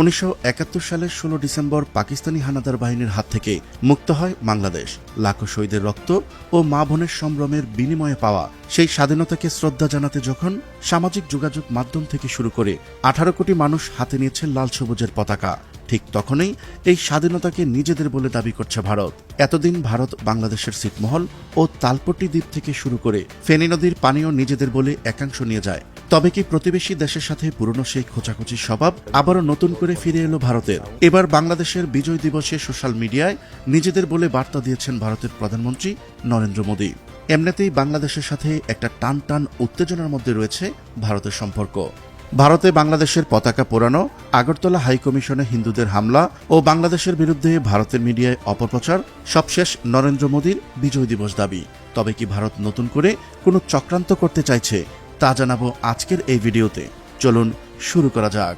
উনিশশো একাত্তর সালের ষোলো ডিসেম্বর পাকিস্তানি হানাদার বাহিনীর হাত থেকে মুক্ত হয় বাংলাদেশ। লাখো শহীদের রক্ত ও মা বোনের সম্ভ্রমের বিনিময়ে পাওয়া সেই স্বাধীনতাকে শ্রদ্ধা জানাতে যখন সামাজিক যোগাযোগ মাধ্যম থেকে শুরু করে আঠারো কোটি মানুষ হাতে নিয়েছে লাল সবুজের পতাকা, ঠিক তখনই এই স্বাধীনতাকে নিজেদের বলে দাবি করছে ভারত। এতদিন ভারত বাংলাদেশের ছিটমহল ও তালপট্টি দ্বীপ থেকে শুরু করে ফেনী নদীর পানিও নিজেদের বলে একাংশ নিয়ে যায়। তবে কি প্রতিবেশী দেশের সাথে পুরনো সেই খোঁচাখুচি স্বভাব আবারও নতুন করে ফিরে এলো ভারতের? এবার বাংলাদেশের বিজয় দিবসে সোশ্যাল মিডিয়ায় নিজেদের বলে বার্তা দিয়েছেন ভারতের প্রধানমন্ত্রী নরেন্দ্র মোদী। এমনিতেই বাংলাদেশের সাথে একটা টান টান উত্তেজনার মধ্যে রয়েছে ভারতের সম্পর্ক। ভারতে বাংলাদেশের পতাকা পোড়ানো, আগরতলা হাইকমিশনে হিন্দুদের হামলা ও বাংলাদেশের বিরুদ্ধে ভারতের মিডিয়ায় অপপ্রচার সবশেষ নরেন্দ্র মোদীর বিজয় দিবস দাবি। তবে কি ভারত নতুন করে কোনো চক্রান্ত করতে চাইছে তা জানাব আজকের এই ভিডিওতে। চলুন শুরু করা যাক।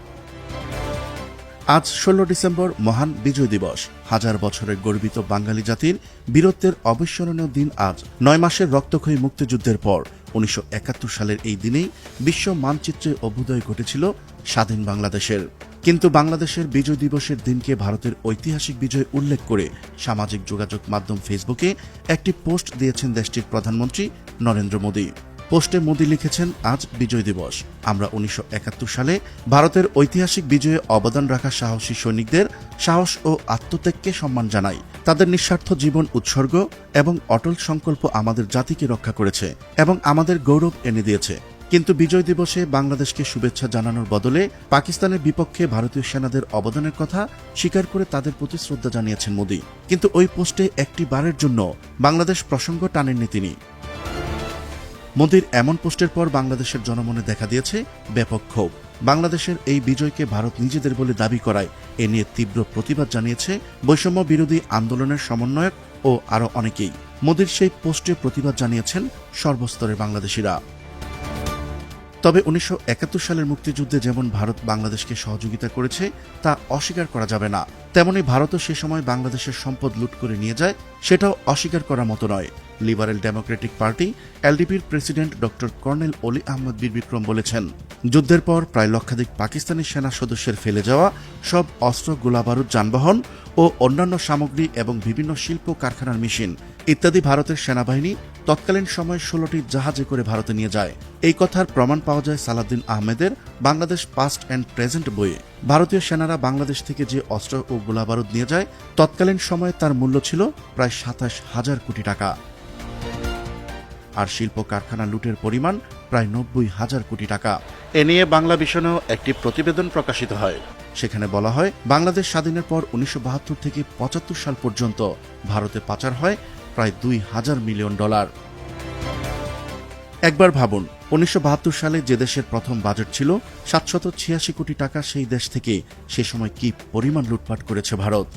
আজ ষোলো ডিসেম্বর মহান বিজয় দিবস। হাজার বছরের গর্বিত বাঙালি জাতির বীরত্বের অবিস্মরণীয় দিন আজ। নয় মাসের রক্তক্ষয়ী মুক্তিযুদ্ধের পর উনিশশো একাত্তর সালের এই দিনেই বিশ্ব মানচিত্রে অভ্যুদয় ঘটেছিল স্বাধীন বাংলাদেশের। কিন্তু বাংলাদেশের বিজয় দিবসের দিনকে ভারতের ঐতিহাসিক বিজয় উল্লেখ করে সামাজিক যোগাযোগ মাধ্যম ফেসবুকে একটি পোস্ট দিয়েছেন দেশটির প্রধানমন্ত্রী নরেন্দ্র মোদী। পোস্টে মোদী লিখেছেন, আজ বিজয় দিবস। আমরা উনিশশো একাত্তর সালে ভারতের ঐতিহাসিক বিজয়ে অবদান রাখা সাহসী সৈনিকদের সাহস ও আত্মত্যাগকে সম্মান জানাই। তাদের নিঃস্বার্থ জীবন উৎসর্গ এবং অটল সংকল্প আমাদের জাতিকে রক্ষা করেছে এবং আমাদের গৌরব এনে দিয়েছে। কিন্তু বিজয় দিবসে বাংলাদেশকে শুভেচ্ছা জানানোর বদলে পাকিস্তানের বিপক্ষে ভারতীয় সেনাদের অবদানের কথা স্বীকার করে তাদের প্রতি শ্রদ্ধা জানিয়েছেন মোদী। কিন্তু ওই পোস্টে একটি বারের জন্য বাংলাদেশ প্রসঙ্গ টানেননি তিনি। মোদীর এমন পোস্টের পর বাংলাদেশের জনমনে দেখা দিয়েছে ব্যাপক ক্ষোভ। বাংলাদেশের এই বিজয়কে ভারত নিজেদের বলে দাবি করায় এ নিয়ে তীব্র প্রতিবাদ জানিয়েছে বৈষম্য বিরোধী আন্দোলনের সমন্বয়ক ও আরও অনেকেই। মোদীর সেই পোস্টে প্রতিবাদ জানিয়েছেন সর্বস্তরের বাংলাদেশিরা। তবে উনিশশো একাত্তর সালের মুক্তিযুদ্ধে যেমন ভারত বাংলাদেশকে সহযোগিতা করেছে, তা অস্বীকার করা যাবে না। তেমনি ভারতও সে সময় বাংলাদেশের সম্পদ লুট করে নিয়ে যায়, সেটাও অস্বীকার করার মতো নয়। Liberal democratic party, এলডিপির president doctor colonel Oli Ahmad Bir Vikram বলেছেন, যুদ্ধের পর প্রায় লক্ষাধিক পাকিস্তানি সেনা সদস্যের ফেলে যাওয়া, সব অস্ত্র, গোলাবারুদ, যানবাহন ও অন্যান্য সামগ্রী এবং বিভিন্ন শিল্প কারখানার মেশিন ইত্যাদি ভারতের সেনাবাহিনী তৎকালীন সময়ে ষোলোটি জাহাজে করে ভারতে নিয়ে যায়। এই কথার প্রমাণ পাওয়া যায় সালাদ্দিন আহমেদের বাংলাদেশ পাস্ট অ্যান্ড প্রেজেন্ট বইয়ে। ভারতীয় সেনারা বাংলাদেশ থেকে যে অস্ত্র ও গোলাবারুদ নিয়ে যায়, তৎকালীন সময়ে তার মূল্য ছিল প্রায় সাতাশ হাজার কোটি টাকা। আর শিল্প কারখানা লুটের পরিমাণ প্রায় নব্বই হাজার কোটি টাকা। এ নিয়ে বাংলা ভিশনেও একটি প্রতিবেদন প্রকাশিত হয়। সেখানে বলা হয়, বাংলাদেশ স্বাধীনের পর উনিশশো বাহাত্তর থেকে পঁচাত্তর সাল পর্যন্ত ভারতে পাচার হয় প্রায় দুই হাজার মিলিয়ন ডলার। একবার ভাবুন, উনিশশো বাহাত্তর সালে যে দেশের প্রথম বাজেট ছিল, সাতশত ছিয়াশি কোটি টাকা সেই দেশ থেকে সে সময় কি পরিমাণ লুটপাট করেছে ভারত?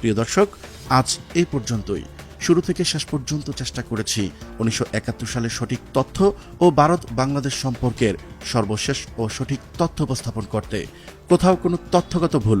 প্রিয় দর্শক, আজ এই পর্যন্তই। শুরু থেকে শেষ পর্যন্ত চেষ্টা করেছি উনিশশো সালের সঠিক তথ্য ও ভারত বাংলাদেশ সম্পর্কের সর্বশেষ ও সঠিক তথ্য উপস্থাপন করতে। কোথাও কোনো তথ্যগত ভুল